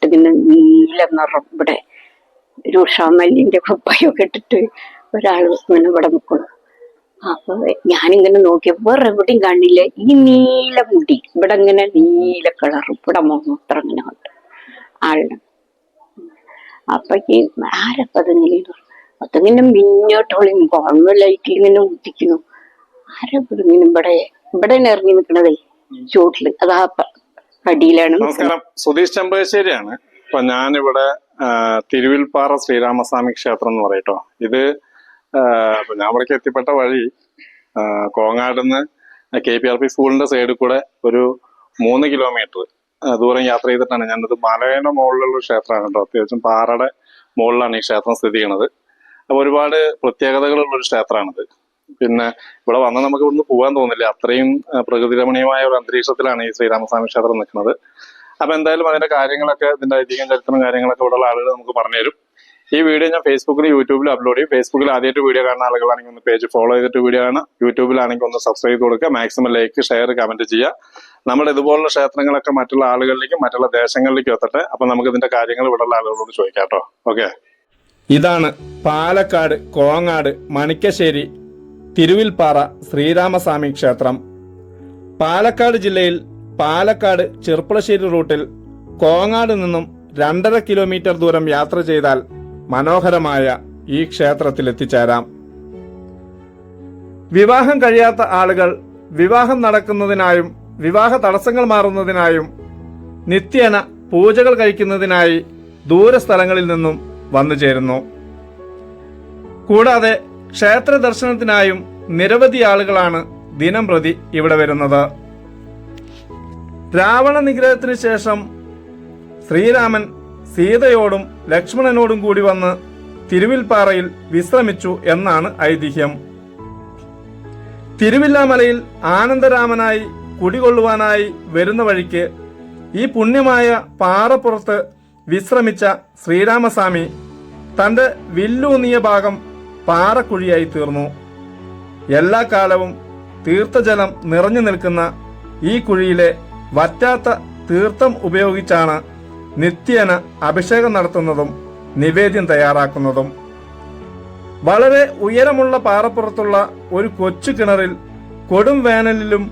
കെട്ടിയിട്ട് ഇങ്ങനെ നീല നിറം ഇവിടെ രൂഷാമല്ലിന്റെ കുപ്പയൊക്കെ ഇട്ടിട്ട് ഒരാൾ ഇങ്ങനെ ഇവിടെ നിൽക്കുന്നു അപ്പൊ ഞാനിങ്ങനെ നോക്കിയ വേറെ എവിടെയും കാണില്ല. ഈ നീല മുടി ഇവിടെ ഇങ്ങനെ നീല കളർ ഇവിടെ മാത്രം ഇങ്ങനെ ഉണ്ട് ആളിന് അപ്പക്ക് ആരപ്പതിങ്ങനെ അതിങ്ങനെ മിന്നോട്ടോളി കോൺവ ലൈറ്റിൽ ഇങ്ങനെ ഉദിക്കുന്നു ആരപ്പിങ്ങനെ ഇവിടെ ഇവിടെ ഇറങ്ങി നിൽക്കണതേ ചൂട്ടിൽ അതാ അടിയിലാണ്. നമസ്കാരം. സുധീഷ് ചെമ്പകശ്ശേരിയാണ്. അപ്പൊ ഞാനിവിടെ തിരുവിൽപ്പാറ ശ്രീരാമസ്വാമി ക്ഷേത്രം എന്ന് പറയട്ടോ ഇത് ഞാൻ ഇവിടേക്ക് എത്തിപ്പെട്ട വഴി കോങ്ങാടുന്ന് കെ പി ആർ പി സ്കൂളിന്റെ സൈഡിൽ കൂടെ ഒരു മൂന്ന് കിലോമീറ്റർ ദൂരം യാത്ര ചെയ്തിട്ടാണ് ഞാനിത് മലയുടെ മുകളിലുള്ള ക്ഷേത്രമാണ് കേട്ടോ. അത്യാവശ്യം പാറയുടെ മുകളിലാണ് ഈ ക്ഷേത്രം സ്ഥിതി ചെയ്യുന്നത്. അപ്പൊ ഒരുപാട് പ്രത്യേകതകളുള്ള ഒരു ക്ഷേത്രമാണിത്. പിന്നെ ഇവിടെ വന്നാൽ നമുക്ക് ഇവിടുന്ന് പോകാൻ തോന്നില്ല. അത്രയും പ്രകൃതി രമണീയമായ ഒരു അന്തരീക്ഷത്തിലാണ് ഈ ശ്രീരാമസ്വാമി ക്ഷേത്രം നിൽക്കുന്നത്. അപ്പൊ എന്തായാലും അതിന്റെ കാര്യങ്ങളൊക്കെ ഇതിന്റെ ഐതിഹ്യം ചരിത്രം കാര്യങ്ങളൊക്കെ ഇവിടെയുള്ള ആളുകൾ നമുക്ക് പറഞ്ഞുതരും. ഈ വീഡിയോ ഞാൻ ഫേസ്ബുക്കിലും യൂട്യൂബിലും അപ്ലോഡ് ചെയ്യും. ഫേസ്ബുക്കിൽ ആദ്യമായിട്ട് വീഡിയോ കാണുന്ന ആളുകളാണെങ്കിൽ ഒന്ന് പേജ് ഫോളോ ചെയ്തിട്ട് വീഡിയോ കാണാം യൂട്യൂബിലാണെങ്കിൽ ഒന്ന് സബ്സ്ക്രൈബ് ചെയ്ത് കൊടുക്കുക. മാക്സിമം ലൈക്ക് ഷെയർ കമന്റ് ചെയ്യുക. നമ്മൾ ഇതുപോലുള്ള ക്ഷേത്രങ്ങളൊക്കെ മറ്റുള്ള ആളുകളിലേക്കും മറ്റുള്ള ദേശങ്ങളിലേക്കും എത്തട്ടെ. അപ്പൊ നമുക്ക് ഇതിന്റെ കാര്യങ്ങൾ ഇവിടെയുള്ള ആളുകളോട് ചോദിക്കാം കേട്ടോ. ഓക്കെ ഇതാണ് പാലക്കാട് കോങ്ങാട് മണിക്കശ്ശേരി തിരുവിൽപ്പാറ ശ്രീരാമസ്വാമി ക്ഷേത്രം. പാലക്കാട് ജില്ലയിൽ പാലക്കാട് ചെർപ്പളശ്ശേരി റൂട്ടിൽ കോങ്ങാട് നിന്നും രണ്ടര കിലോമീറ്റർ ദൂരം യാത്ര ചെയ്താൽ മനോഹരമായ ഈ ക്ഷേത്രത്തിൽ എത്തിച്ചേരാം വിവാഹം കഴിയാത്ത ആളുകൾ വിവാഹം നടക്കുന്നതിനായും വിവാഹ തടസ്സങ്ങൾ മാറുന്നതിനായും നിത്യേന പൂജകൾ കഴിക്കുന്നതിനായി ദൂരസ്ഥലങ്ങളിൽ നിന്നും വന്നു ചേരുന്നു. കൂടാതെ ക്ഷേത്ര ദർശനത്തിനായും നിരവധി ആളുകളാണ് ദിനം പ്രതി ഇവിടെ വരുന്നത്. രാവണ നിഗ്രഹത്തിന് ശേഷം ശ്രീരാമൻ സീതയോടും ലക്ഷ്മണനോടും കൂടി വന്ന് തിരുവിൽപ്പാറയിൽ വിശ്രമിച്ചു എന്നാണ് ഐതിഹ്യം. തിരുവില്ലാമലയിൽ ആനന്ദരാമനായി കുടികൊള്ളുവാനായി വരുന്ന വഴിക്ക് ഈ പുണ്യമായ പാറപ്പുറത്ത് വിശ്രമിച്ച ശ്രീരാമസ്വാമി തന്റെ വില്ലൂന്നിയ ഭാഗം പാറക്കുഴിയായി തീർന്നു. എല്ലാ കാലവും തീർത്ഥജലം നിറഞ്ഞു നിൽക്കുന്ന ഈ കുഴിയിലെ വറ്റാത്ത തീർത്ഥം ഉപയോഗിച്ചാണ് നിത്യേന അഭിഷേകം നടത്തുന്നതും നിവേദ്യം തയ്യാറാക്കുന്നതും. വളരെ ഉയരമുള്ള പാറപ്പുറത്തുള്ള ഒരു കൊച്ചു കിണറിൽ കൊടും വേനലിലും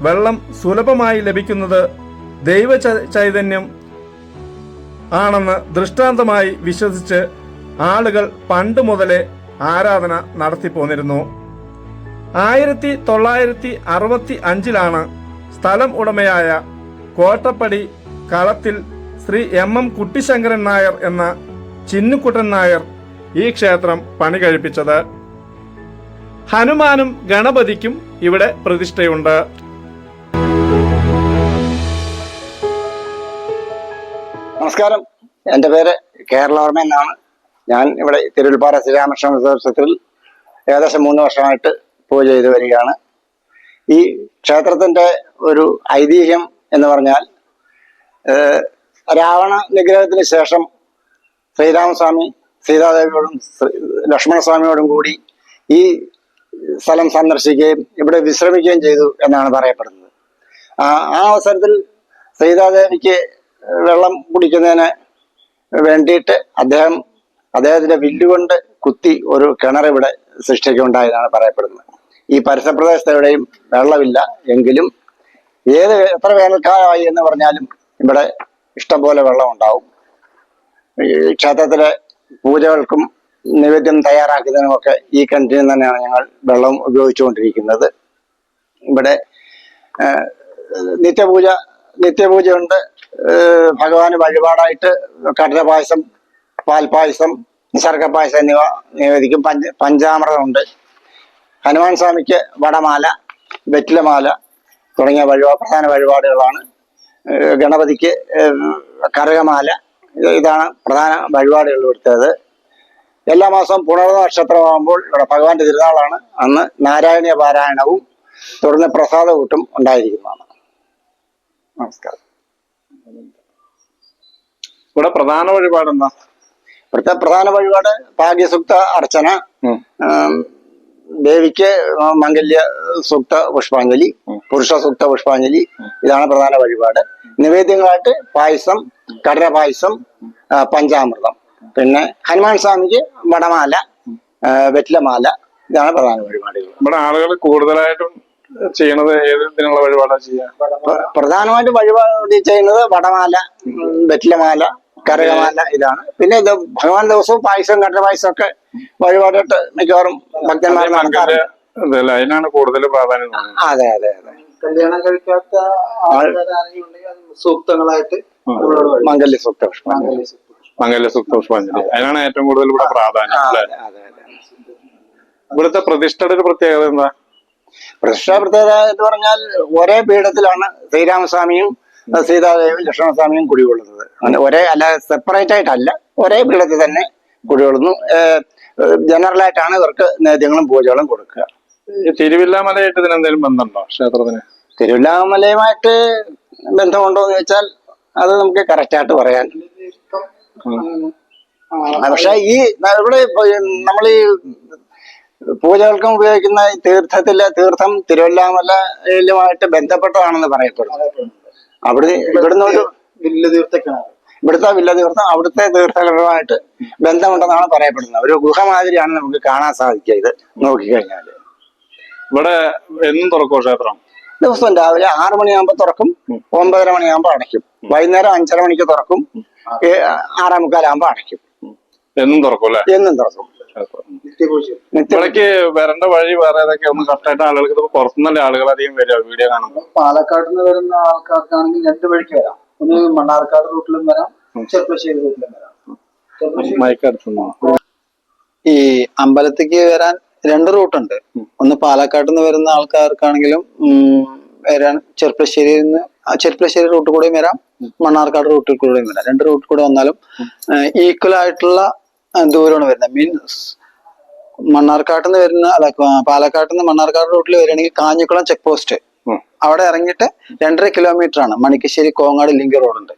വെള്ളം സുലഭമായി ലഭിക്കുന്നത് ദൈവ ചൈതന്യം ആണെന്ന് ദൃഷ്ടാന്തമായി വിശ്വസിച്ച് ആളുകൾ പണ്ട് മുതലേ ആരാധന നടത്തിപ്പോന്നിരുന്നു ആയിരത്തി തൊള്ളായിരത്തി അറുപത്തി അഞ്ചിലാണ് സ്ഥലം ഉടമയായ കോട്ടപ്പടി കളത്തിൽ ശ്രീ എം എം കുട്ടിശങ്കരൻ നായർ എന്ന ചിന്നുക്കുട്ടൻ നായർ ഈ ക്ഷേത്രം പണി കഴിപ്പിച്ചത്. ഹനുമാനും ഗണപതിക്കും ഇവിടെ പ്രതിഷ്ഠയുണ്ട്. നമസ്കാരം. എന്റെ പേര് കേരളവർമ്മ എന്നാണ്. ഞാൻ ഇവിടെ തിരുവിൽപ്പാറ ശ്രീരാമകൃഷ്ണ ക്ഷേത്രത്തിൽ ഏകദേശം മൂന്ന് വർഷമായിട്ട് പൂജ ചെയ്തു വരികയാണ്. ഈ ക്ഷേത്രത്തിന്റെ ഒരു ഐതിഹ്യം എന്ന് പറഞ്ഞാൽ രാവണ നിഗ്രഹത്തിന് ശേഷം ശ്രീരാമസ്വാമി സീതാദേവിയോടും ലക്ഷ്മണസ്വാമിയോടും കൂടി ഈ സ്ഥലം സന്ദർശിക്കുകയും ഇവിടെ വിശ്രമിക്കുകയും ചെയ്തു എന്നാണ് പറയപ്പെടുന്നത്. ആ അവസരത്തിൽ സീതാദേവിക്ക് വെള്ളം കുടിക്കുന്നതിന് വേണ്ടിയിട്ട് അദ്ദേഹം അദ്ദേഹത്തിന്റെ വില്ലുകൊണ്ട് കുത്തി ഒരു കിണർ ഇവിടെ സൃഷ്ടിക്കുണ്ടായതാണ് പറയപ്പെടുന്നത്. ഈ പരിസരപ്രദേശത്ത് എവിടെയും വെള്ളമില്ല എങ്കിലും ഏത് എത്ര വേനൽക്കാലമായി എന്ന് പറഞ്ഞാലും ഇവിടെ ഇഷ്ടംപോലെ വെള്ളം ഉണ്ടാവും ക്ഷേത്രത്തിലെ പൂജകൾക്കും നിവേദ്യം തയ്യാറാക്കുന്നതിനുമൊക്കെ ഈ കിണറ്റിൽ തന്നെയാണ് ഞങ്ങൾ വെള്ളം ഉപയോഗിച്ചുകൊണ്ടിരിക്കുന്നത്. ഇവിടെ നിത്യപൂജ നിത്യപൂജയുണ്ട്. ഭഗവാന് വഴിപാടായിട്ട് കടല പായസം പാൽപായസം നിസർഗ പായസം എന്നിവ നിവേദിക്കും. പഞ്ച പഞ്ചാമൃതമുണ്ട്. ഹനുമാൻ സ്വാമിക്ക് വടമാല വെറ്റിലമാല തുടങ്ങിയ വഴിപാ പ്രധാന വഴിപാടുകളാണ്. ഗണപതിക്ക് കരകമാല ഇതാണ് പ്രധാന വഴിപാടുകൾ ഇവിടുത്തേത് എല്ലാ മാസവും പുണർന്ന നക്ഷത്രമാകുമ്പോൾ ഇവിടെ ഭഗവാന്റെ തിരുനാളാണ്. അന്ന് നാരായണീയ പാരായണവും തുടർന്ന് പ്രസാദ കൂട്ടും ഉണ്ടായിരിക്കുന്നതാണ്. നമസ്കാരം. ഇവിടെ പ്രധാന വഴിപാട് എന്താ ഇവിടുത്തെ പ്രധാന വഴിപാട് ഭാഗ്യസുക്ത അർച്ചന. ദേവിക്ക് മംഗല്യ സുക്ത പുഷ്പാഞ്ജലി പുരുഷ സുക്ത പുഷ്പാഞ്ജലി. ഇതാണ് പ്രധാന വഴിപാട്. നിവേദ്യങ്ങളായിട്ട് പായസം കടല പായസം പഞ്ചാമൃതം. പിന്നെ ഹനുമാൻ സ്വാമിക്ക് വടമാല വെറ്റിലമാല. ഇതാണ് പ്രധാന വഴിപാടുകൾ. നമ്മുടെ ആളുകൾ കൂടുതലായിട്ടും ചെയ്യണത് ഏതിനുള്ള വഴിപാടാണ് ചെയ്യുക? പ്രധാനമായിട്ട് വഴിപാട് ചെയ്യുന്നത് വടമാല വെറ്റിലമാല കരകമാല ഇതാണ്. പിന്നെ ഇത് ഭഗവാൻ ദിവസവും പായസം കണ്ട പായസം ഒക്കെ വഴിപാടിട്ട് മിക്കവാറും ഭക്തന്മാർ അതിനാണ് കൂടുതൽ പ്രാധാന്യം അതെ അതെ അതെ. കല്യാണം കഴിക്കാത്ത ആൾക്കാരാണെങ്കിൽ സൂക്തങ്ങളായിട്ട് നമ്മളോട് വഴി. മംഗല്യ സൂക്ത പുഷ്പം സൂക്തം. മംഗല്യ സൂക്ത പുഷ്പാഞ്ജലി അതിനാണ് ഏറ്റവും കൂടുതൽ ഇവിടെ പ്രാധാന്യം ഇവിടുത്തെ പ്രതിഷ്ഠയുടെ ഒരു പ്രത്യേകത എന്താ? പ്രതിഷ്ഠ പ്രത്യേകത എന്ന് പറഞ്ഞാൽ ഒരേ പീഠത്തിലാണ് ശ്രീരാമസ്വാമിയും സീതാദേവിയും ലക്ഷ്മണസ്വാമിയും കുടികൊള്ളുന്നത്. അങ്ങനെ ഒരേ അല്ല സെപ്പറേറ്റ് ആയിട്ടല്ല. ഒരേ പീഠത്തിൽ തന്നെ കുടികൊള്ളുന്നു. ജനറലായിട്ടാണ് ഇവർക്ക് നേദ്യങ്ങളും പൂജകളും കൊടുക്കുക. തിരുവില്ലാമലയായിട്ട് ഇതിനെന്തെങ്കിലും ബന്ധമുണ്ടോ ക്ഷേത്രത്തിന്? തിരുവില്ലാമലയുമായിട്ട് ബന്ധമുണ്ടോ എന്ന് ചോദിച്ചാൽ അത് നമുക്ക് കറക്റ്റായിട്ട് പറയാൻ. പക്ഷെ ഈ ഇവിടെ നമ്മൾ ഈ പൂജകൾക്കും ഉപയോഗിക്കുന്ന തീർത്ഥത്തിലെ തീർത്ഥം തിരുവല്ലാമലയിലുമായിട്ട് ബന്ധപ്പെട്ടതാണെന്ന് പറയപ്പെടുന്നു. അവിടെ ഇവിടുന്ന് ഒരു വില്ല് തീർത്ഥക്കിണർ ഇവിടുത്തെ വില്ല തീർത്ഥം അവിടുത്തെ തീർത്ഥങ്ങളുമായിട്ട് ബന്ധമുണ്ടെന്നാണ് പറയപ്പെടുന്നത്. ഒരു ഗുഹ മാതിരിയാണ് നമുക്ക് കാണാൻ സാധിക്കുക ഇത് നോക്കിക്കഴിഞ്ഞാൽ ഇവിടെ എന്നും തുറക്കോ ക്ഷേത്രം? ദിവസം രാവിലെ ആറു മണിയാകുമ്പോൾ തുറക്കും ഒമ്പതര മണിയാകുമ്പോൾ അടയ്ക്കും. വൈകുന്നേരം അഞ്ചര മണിക്ക് തുറക്കും ആറാം ആറേ മുക്കാലാകുമ്പോൾ അടയ്ക്കും. എന്നും തുറക്കും അല്ലെ എന്നും തുറക്കും. ക്ഷേത്രം നിത്യപൂജ നിത്യം ഇവിടേക്ക് വരേണ്ട വഴി വേറെ ഏതൊക്കെ ഒന്ന് കറക്റ്റായിട്ട് ആളുകൾക്ക് ഇപ്പൊ പുറത്തുനിന്നല്ല ആളുകൾ അധികം വരിക വീഡിയോ കാണുമ്പോൾ. പാലക്കാട് നിന്ന് വരുന്ന ആൾക്കാർക്കാണെങ്കിൽ രണ്ട് വഴിക്ക് വരാം. ഒന്ന് മണ്ണാർക്കാട് റൂട്ടിലും വരാം ചെറുപ്പശ്ശേരി റൂട്ടിലും വരാം. ചെറുപ്പശ്ശേരി ഈ അമ്പലത്തേക്ക് വരാൻ രണ്ട് റൂട്ടുണ്ട്. ഒന്ന് പാലക്കാട് നിന്ന് വരുന്ന ആൾക്കാർക്കാണെങ്കിലും വരാൻ ചെർപ്പശ്ശേരിയിൽ നിന്ന് ആ ചെർപ്പശ്ശേരി റൂട്ട് കൂടെയും വരാം മണ്ണാർക്കാട് റൂട്ടിൽ കൂടെയും വരാം. രണ്ട് റൂട്ടിൽ കൂടെ വന്നാലും ഈക്വൽ ആയിട്ടുള്ള ദൂരമാണ് വരുന്നത്. മീൻസ് മണ്ണാർക്കാട്ട് നിന്ന് വരുന്ന അല്ല പാലക്കാട്ട് നിന്ന് മണ്ണാർക്കാട് റൂട്ടിൽ വരികയാണെങ്കിൽ കാഞ്ഞിക്കുളം ചെക്ക് പോസ്റ്റ് അവിടെ ഇറങ്ങിയിട്ട് രണ്ടര കിലോമീറ്റർ ആണ്. മണിക്കശ്ശേരി കോങ്ങാട് ലിങ്ക് റോഡുണ്ട്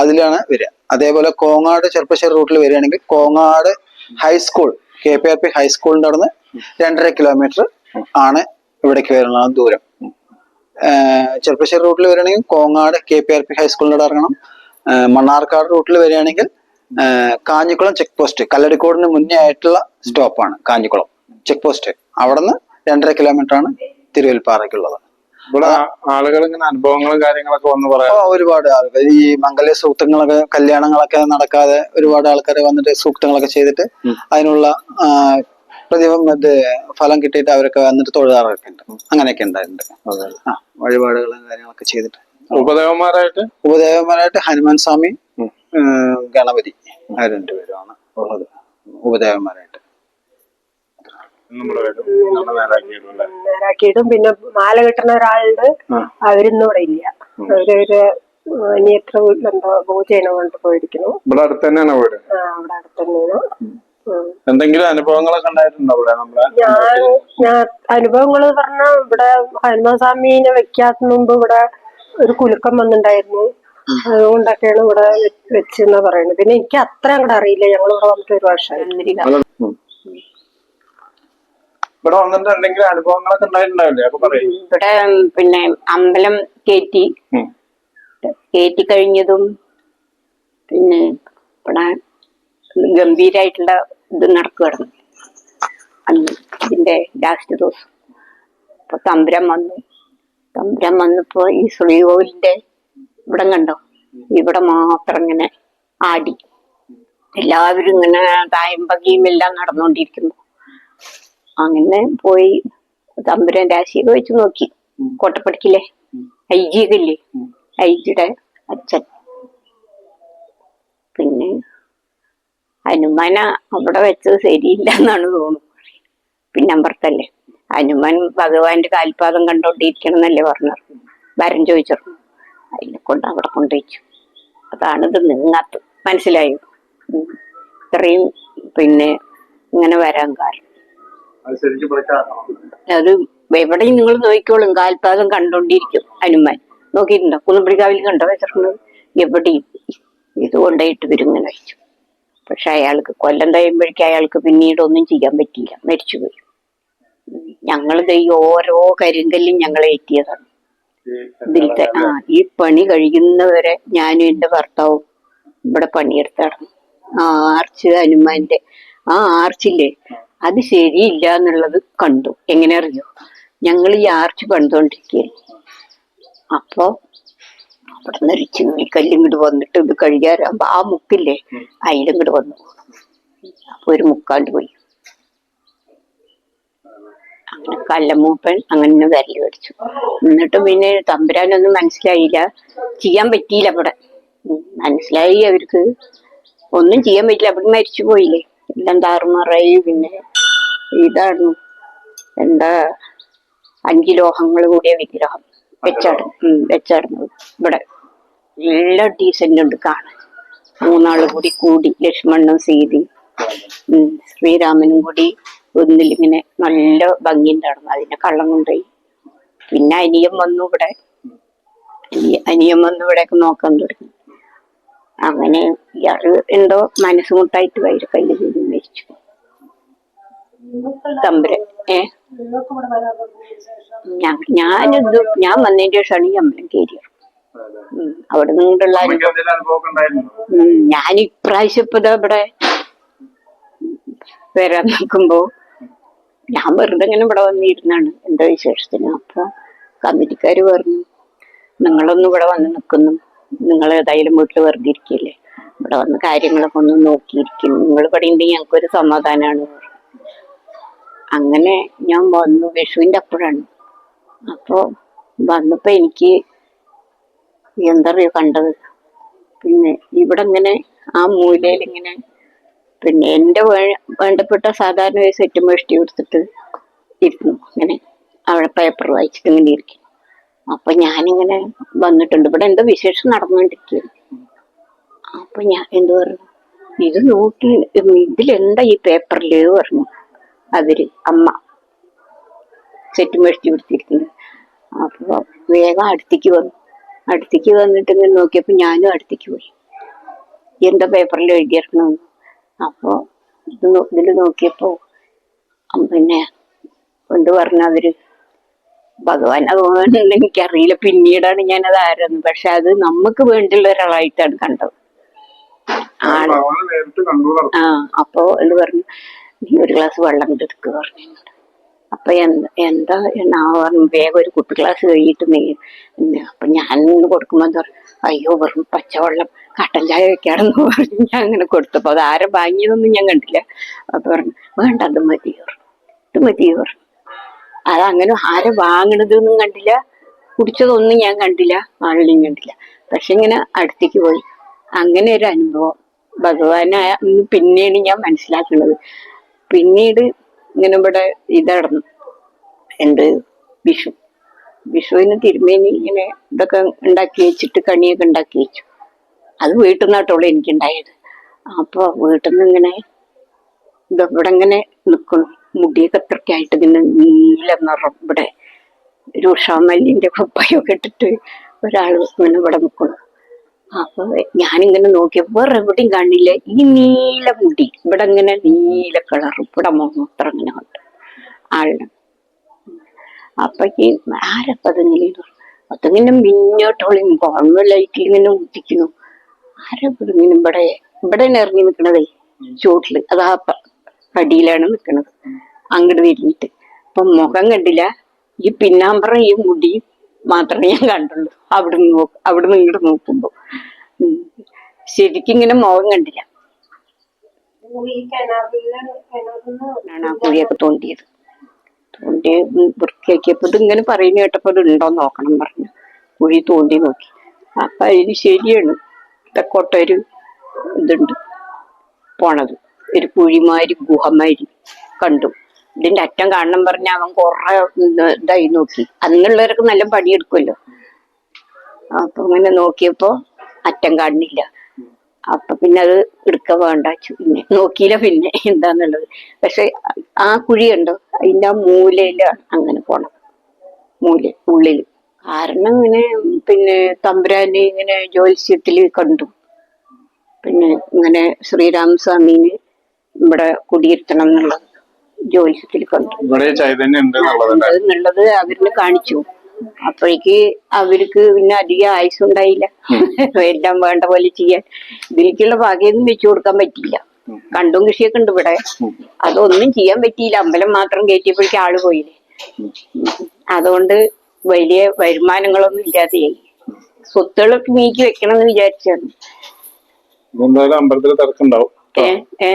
അതിലാണ് വരിക. അതേപോലെ കോങ്ങാട് ചെറുപ്പശ്ശേരി റൂട്ടിൽ വരികയാണെങ്കിൽ Kongad high school K P R P ഹൈസ്കൂളിന്റെ അവിടെ നിന്ന് രണ്ടര കിലോമീറ്റർ ആണ് ഇവിടേക്ക് വരുന്ന ദൂരം. ചെറുപ്പശ്ശേരി റൂട്ടിൽ വരികയാണെങ്കിൽ Kongad K P R P ഹൈസ്കൂളിന്റെ അവിടെ ഇറങ്ങണം. മണ്ണാർക്കാട് റൂട്ടിൽ വരികയാണെങ്കിൽ കാഞ്ഞിക്കുളം ചെക്ക് പോസ്റ്റ് കല്ലടിക്കോടിന് മുന്നേ ആയിട്ടുള്ള സ്റ്റോപ്പാണ് കാഞ്ഞിക്കുളം ചെക്ക് പോസ്റ്റ് അവിടെ നിന്ന് രണ്ടര കിലോമീറ്റർ ആണ് തിരുവൽപ്പാറയ്ക്കുള്ളത് ഇവിടെ ആളുകൾ ഇങ്ങനെ അനുഭവങ്ങളും കാര്യങ്ങളൊക്കെ വന്ന് പറയാം. ഒരുപാട് ആളുകൾ. ഈ മംഗല്യ സൂക്തങ്ങളൊക്കെ കല്യാണങ്ങളൊക്കെ നടക്കാതെ ഒരുപാട് ആൾക്കാർ വന്നിട്ട് സൂക്തങ്ങളൊക്കെ ചെയ്തിട്ട് അതിനുള്ള പ്രതിഭം ഇത് ഫലം കിട്ടിയിട്ട് അവരൊക്കെ വന്നിട്ട് തൊഴിലാറൊക്കെ ഉണ്ട്. അങ്ങനെയൊക്കെ ഉണ്ടായിട്ടുണ്ട്. ആ വഴിപാടുകളും കാര്യങ്ങളൊക്കെ ചെയ്തിട്ട്. ഉപദേവന്മാരായിട്ട്? ഉപദേവന്മാരായിട്ട് ഹനുമാൻ സ്വാമി ഗണപതി ആ രണ്ടുപേരുമാണ് ഉള്ളത്. ഉപദേവന്മാരായിട്ട്. നമ്മുടെ പേരും നമ്മുടെ നേരാക്കിയിടും അല്ലേ പിന്നെ മാല കിട്ടുന്ന ഒരാളുണ്ട്. അവരിന്നും ഇവിടെ ഇല്ല. അവരൊരു ഇനി എത്ര വീട്ടിലെന്തോ പൂജയാണ് കൊണ്ട് പോയിരിക്കുന്നു. ഇവിടെ അടുത്ത് തന്നെയാണ് വീട്. ആ, അവിടെ അടുത്ത് തന്നെയാണ് എന്തെങ്കിലും അനുഭവങ്ങളൊക്കെ ഉണ്ടായിട്ടുണ്ടോ ഇവിടെ നമ്മളെ? ഞാൻ ഞാൻ അനുഭവങ്ങൾ പറഞ്ഞ ഇവിടെ ഹനുമാൻ സ്വാമീനെ വെക്കാത്ത മുമ്പ് ഇവിടെ ഒരു കുലുക്കം വന്നിട്ടുണ്ടായിരുന്നു. അതുകൊണ്ടൊക്കെയാണ് ഇവിടെ വെച്ചെന്ന് പറയുന്നത്. പിന്നെ എനിക്ക് അത്ര അങ്ങോട്ട് അറിയില്ല. ഞങ്ങൾ ഇവിടെ വന്നിട്ട് ഒരു വർഷം ഇവിടെ വന്നിട്ട് എന്തെങ്കിലും അനുഭവങ്ങളൊക്കെ ഉണ്ടായിട്ടുണ്ടാവില്ലേ? അപ്പൊ പറയും. ഇവിടെ പിന്നെ അമ്പലം കയറ്റി. കയറ്റി കഴിഞ്ഞതും പിന്നെ ഇവിടെ ഗംഭീരായിട്ടുള്ള ഇത് നടക്കുകയായിരുന്നു അന്ന് ഇതിന്റെ ലാസ്റ്റ് ദിവസം. അപ്പൊ തമ്പുരം വന്നു. തമ്പുരം വന്നപ്പോ ഈ സുളിയോലിന്റെ ഇവിടം കണ്ടോ? ഇവിടെ മാത്രം ഇങ്ങനെ ആടി. എല്ലാവരും ഇങ്ങനെ തായമ്പകയും എല്ലാം നടന്നുകൊണ്ടിരിക്കുമ്പോ അങ്ങനെ പോയി തമ്പുരാൻ രാശിയൊക്കെ വെച്ച് നോക്കി. കോട്ടപ്പടിക്കില്ലേ? ഐ ജി ഒക്കെയില്ലേ ഐ ജിയുടെ അച്ഛൻ. പിന്നെ ഹനുമാന അവിടെ വെച്ചത് ശരിയില്ല എന്നാണ് തോന്നുന്നു. പിന്നെ അമ്പർത്തല്ലേ ഹനുമാൻ ഭഗവാന്റെ കാൽപാദം കണ്ടോണ്ടിരിക്കണം എന്നല്ലേ പറഞ്ഞത്? വരം ചോദിച്ചിരുന്നു അതിനെ കൊണ്ട് അവിടെ കൊണ്ടുവച്ചു അതാണിത് നീങ്ങാത്ത മനസ്സിലായോ. ഇത്രയും പിന്നെ ഇങ്ങനെ വരാൻ കാരണം. അത് എവിടെയും നിങ്ങൾ നോക്കിക്കോളും. കാൽപാദം കണ്ടോണ്ടിരിക്കും ഹനുമാൻ. നോക്കിയിട്ടുണ്ടോ? കുന്നുപിടിക്കാവിൽ കണ്ടോ വെച്ചിട്ടുള്ളത്? എവിടെയും. ഇത് കൊണ്ടുപോയിട്ട് വരും ഇങ്ങനെ വെച്ചു. പക്ഷെ അയാൾക്ക് കൊല്ലം കഴിയുമ്പോഴേക്കും അയാൾക്ക് പിന്നീട് ഒന്നും ചെയ്യാൻ പറ്റിയില്ല. മരിച്ചുപോയി. ഞങ്ങൾ ഈ ഓരോ കരിങ്കല്ലും ഞങ്ങളെ ഏറ്റിയതാണ്. ഇതിലത്തെ ആ ഈ പണി കഴിയുന്നവരെ ഞാനും എന്റെ ഭർത്താവും ഇവിടെ പണിയെടുത്താണ്. ആ ആർച്ച് ഹനുമാന്റെ ആ ആർച്ചില്ലേ? അത് ശരിയില്ല എന്നുള്ളത് കണ്ടു. എങ്ങനെ അറിയോ ഞങ്ങൾ ഈ ആർച്ച് പണിതുകൊണ്ടിരിക്കുകയായിരുന്നു അപ്പോ അവിടെ നിന്ന് ഒരു ചുള്ളിക്കല്ല് ഇങ്ങോട്ട് വന്നിട്ട് ഇത് കഴിയാറാകുമ്പോ ആ മുക്കില്ലേ? അതിലിങ്ങോട്ട് വന്നു. അപ്പൊ ഒരു മുക്കാണ്ട് പോയി. അങ്ങനെ കല്ലമൂപ്പൻ അങ്ങനെ വരൽ പഠിച്ചു എന്നിട്ട് പിന്നെ തമ്പുരാനൊന്നും മനസ്സിലായില്ല. ചെയ്യാൻ പറ്റിയില്ല അവിടെ. മനസ്സിലായി അവർക്ക്. ഒന്നും ചെയ്യാൻ പറ്റില്ല അവിടെ മരിച്ചു പോയില്ലേ. എല്ലാം താറുമാറായി. പിന്നെ ഇതാണ് എന്താ അഞ്ച് ലോഹങ്ങൾ കൂടിയ വിഗ്രഹം വെച്ചാട് വെച്ചാടുന്നത്. ഇവിടെ എല്ലാ ഡീസന്റ് ഉണ്ട് കാണാൻ. മൂന്നാൾ കൂടി കൂടി ലക്ഷ്മണനും സീതി ശ്രീരാമനും കൂടി ഒന്നിലിങ്ങനെ നല്ല ഭംഗി ഉണ്ടായിരുന്നു. അതിനെ കള്ളം കൊണ്ടുപോയി. പിന്നെ അനിയം വന്നു ഇവിടെ. അനിയം വന്നു ഇവിടെയൊക്കെ നോക്കാൻ തുടങ്ങി. അങ്ങനെ ഇയാൾ എന്തോ മനസ്സുമുട്ടായിട്ട് വയറ് കയ്യിൽ ചെയ്തു മരിച്ചു. തമ്പുരൻ ഏ? ഞാൻ ഞാനിത് ഞാൻ വന്നതിന്റെ ശേഷമാണ് ഈ അമ്പലം കയറിയത്. അവിടെ നിന്നുള്ള ഞാൻ ഇപ്രാവശ്യം ഇവിടെ വരാൻ നോക്കുമ്പോ ഞാൻ വെറുതെ ഇങ്ങനെ ഇവിടെ വന്നിരുന്നാണ് എന്താ വിശേഷത്തിന്? അപ്പൊ കമ്മിറ്റിക്കാര് പറഞ്ഞു നിങ്ങളൊന്നും ഇവിടെ വന്ന് നിൽക്കുന്നു നിങ്ങൾ ഏതായാലും വീട്ടിൽ വെറുതെ ഇരിക്കില്ലേ. ഇവിടെ വന്ന് കാര്യങ്ങളൊക്കെ ഒന്ന് നോക്കിയിരിക്കും. നിങ്ങൾ ഇവിടെ ഉണ്ടെങ്കിൽ ഞങ്ങൾക്കൊരു സമാധാനമാണ് അങ്ങനെ ഞാൻ വന്നു. വിഷുവിന്റെ അപ്പോഴാണ്. അപ്പോൾ വന്നപ്പോൾ എനിക്ക് എന്താ പറയുക കണ്ടത്? പിന്നെ ഇവിടെ ഇങ്ങനെ ആ മൂലയിൽ ഇങ്ങനെ പിന്നെ എന്റെ വേണ്ടപ്പെട്ട സാധാരണ വയസ്സ് ഏറ്റവും ഇഷ്ടി കൊടുത്തിട്ട് ഇരുന്നു. ഇങ്ങനെ അവിടെ പേപ്പർ വായിച്ചിട്ട് ഇങ്ങനെ ഇരിക്കും. അപ്പൊ ഞാനിങ്ങനെ വന്നിട്ടുണ്ട്. ഇവിടെ എന്തോ വിശേഷം നടന്നുകൊണ്ടിരിക്കുകയാണ് അപ്പൊ ഞാൻ എന്തോ പറഞ്ഞു? ഇത് നോക്കി ഇതിലെന്താ ഈ പേപ്പറിൽ പറഞ്ഞു. അവർ അമ്മ സെറ്റ് മേടിച്ചു കൊടുത്തിരിക്കുന്നു അപ്പൊ വേഗം അടുത്തേക്ക് വന്നു. അടുത്തേക്ക് വന്നിട്ട് ഇങ്ങനെ നോക്കിയപ്പോ ഞാനും അടുത്തേക്ക് പോയി. എന്താ പേപ്പറിൽ എഴുതിയിരിക്കണമെന്ന് അപ്പോ ഇത് ഇതിൽ ഇതിൽ നോക്കിയപ്പോ പിന്നെ എന്ത് പറഞ്ഞ അവർ ഭഗവാൻ അതുകൊണ്ട് എനിക്കറിയില്ല. പിന്നീടാണ് ഞാനത് ആരെന്ന്. പക്ഷെ അത് നമുക്ക് വേണ്ടിയുള്ള ഒരാളായിട്ടാണ് കണ്ടത്. ആ അപ്പോ എന്ത് പറഞ്ഞു? നീ ഒരു ഗ്ലാസ് വെള്ളം എടുക്കുക പറഞ്ഞു. അപ്പൊ എന്താ എന്താ എന്നാ പറഞ്ഞു വേഗം ഒരു കുപ്പി ഗ്ലാസ് കഴിയിട്ട് നീ അപ്പൊ ഞാൻ കൊടുക്കുമ്പോ എന്താ പറയുക അയ്യോ വെറും പച്ചവെള്ളം കട്ടൻ ചായ വെക്കാണെന്ന് പറഞ്ഞു. ഞാൻ അങ്ങനെ കൊടുത്തപ്പോ അത് ആരും വാങ്ങിയതൊന്നും ഞാൻ കണ്ടില്ല. അപ്പൊ പറഞ്ഞു വേണ്ട അത് മതി ഇത് മതി പറഞ്ഞു. അതങ്ങനെ ആരും വാങ്ങണതൊന്നും കണ്ടില്ല. കുടിച്ചതൊന്നും ഞാൻ കണ്ടില്ല. ആളിലും കണ്ടില്ല. പക്ഷെ ഇങ്ങനെ അടുത്തേക്ക് പോയി. അങ്ങനെ ഒരു അനുഭവം. ഭഗവാനായ പിന്നെയാണ് ഞാൻ മനസ്സിലാക്കുന്നത്. പിന്നീട് ഇങ്ങനെ ഇവിടെ ഇതടന്നു. എന്ത്? വിഷു. വിഷുവിന് തിരുമേനി ഇങ്ങനെ ഇതൊക്കെ ഉണ്ടാക്കി വെച്ചിട്ട് കണിയൊക്കെ ഉണ്ടാക്കി വെച്ചു. അത് വീട്ടിൽ നിന്നാട്ടോളൂ എനിക്കുണ്ടായത്. അപ്പൊ വീട്ടിൽ നിന്ന് ഇങ്ങനെ ഇവിടെ ഇങ്ങനെ നിൽക്കണം മുടിയൊക്കെ അത്രയ്ക്കായിട്ട് ഇങ്ങനെ നീല നിറം. ഇവിടെ രൂഷാമല്ലിന്റെ കുപ്പായൊക്കെ ഇട്ടിട്ട് ഒരാൾ ഇങ്ങനെ ഇവിടെ നിൽക്കണം അപ്പൊ ഞാനിങ്ങനെ നോക്കിയപ്പോ എവിടെയും കാണില്ല. ഈ നീല മുടി. ഇവിടെ ഇങ്ങനെ നീല കളർ ഇവിടെ മാത്രം ഇങ്ങനെ കണ്ടു ആളിന് അപ്പൊ ആരപ്പതെങ്ങനെയാണ് ആരപ്പ അതിങ്ങനെ മിന്നോട്ടോളിയും കോൺവ ലൈറ്റിൽ ഇങ്ങനെ ഉദിക്കുന്നു ആരപ്പിങ്ങനെ ഇവിടെ ഇവിടെ ഇവിടെ ഇറങ്ങി നിൽക്കണതേ ചൂട്ടിൽ അത് ആ പടിയിലാണ് നിൽക്കണത് അങ്ങോട്ട് തിരിഞ്ഞിട്ട്. അപ്പൊ മുഖം കണ്ടില്ല. ഈ പിന്നാമ്പറം ഈ മുടി മാത്രമേ ഞാൻ കണ്ടുള്ളൂ. അവിടെ നിന്ന് നോക്ക് അവിടെ നിന്ന് ഇങ്ങോട്ട് നോക്കുമ്പോ. ശരിക്കും ഇങ്ങനെ മുഖം കണ്ടില്ല. കുഴിയൊക്കെ തോണ്ടിയത്. തോണ്ടി വൃത്തിയാക്കിയപ്പോ ഇങ്ങനെ പറയുന്ന കേട്ടപ്പോ ഇത് ഉണ്ടോ നോക്കണം പറഞ്ഞു. കുഴി തോണ്ടി നോക്കി. അപ്പൊ അതിന് ശരിയാണ്. തെക്കോട്ടൊരു ഇതുണ്ട്. പോണത്. ഒരു കുഴിമാരി ഗുഹമാരി കണ്ടു. ഇതിന്റെ അറ്റം കാണണം പറഞ്ഞ അവൻ കുറെ ഇതായി നോക്കി. അന്നുള്ളവർക്ക് നല്ല പണിയെടുക്കുമല്ലോ അപ്പൊ ഇങ്ങനെ നോക്കിയപ്പോ അറ്റം കാണുന്നില്ല അപ്പൊ പിന്നെ അത് എടുക്ക വേണ്ട പിന്നെ നോക്കിയില്ല പിന്നെ എന്താന്നുള്ളത്. പക്ഷെ ആ കുഴിയുണ്ടോ അതിന്റെ ആ മൂലയിലാണ് അങ്ങനെ പോണം. മൂല ഉള്ളിൽ കാരണം ഇങ്ങനെ പിന്നെ തമ്പുരാനെ ഇങ്ങനെ ജ്യോത്സ്യത്തിൽ കണ്ടു. പിന്നെ ഇങ്ങനെ ശ്രീരാമസ്വാമിന് ഇവിടെ കുടിയിരുത്തണം എന്നുള്ളത് ജ്യോത്സ്യത്തിൽ കണ്ടു. എന്നുള്ളത് അവരിന് കാണിച്ചു. അപ്പോഴേക്ക് അവർക്ക് പിന്നെ അധികം ആയുസുണ്ടായില്ല. എല്ലാം വേണ്ട പോലെ ചെയ്യാൻ. ഇതിലേക്കുള്ള ഭാഗ്യമൊന്നും വെച്ചു കൊടുക്കാൻ പറ്റില്ല കണ്ടും കൃഷിയൊക്കെ ഉണ്ട് ഇവിടെ. അതൊന്നും ചെയ്യാൻ പറ്റിയില്ല. അമ്പലം മാത്രം കയറ്റിയപ്പോഴേക്ക് ആൾ പോയില്ലേ? അതുകൊണ്ട് വലിയ വരുമാനങ്ങളൊന്നും ഇല്ലാതെയായി സ്വത്തുകളൊക്കെ നീക്കി വെക്കണം എന്ന് വിചാരിച്ചാണ് എന്തായാലും അമ്പലത്തിൽ തിരക്കുണ്ടാവും ഏ ഏ.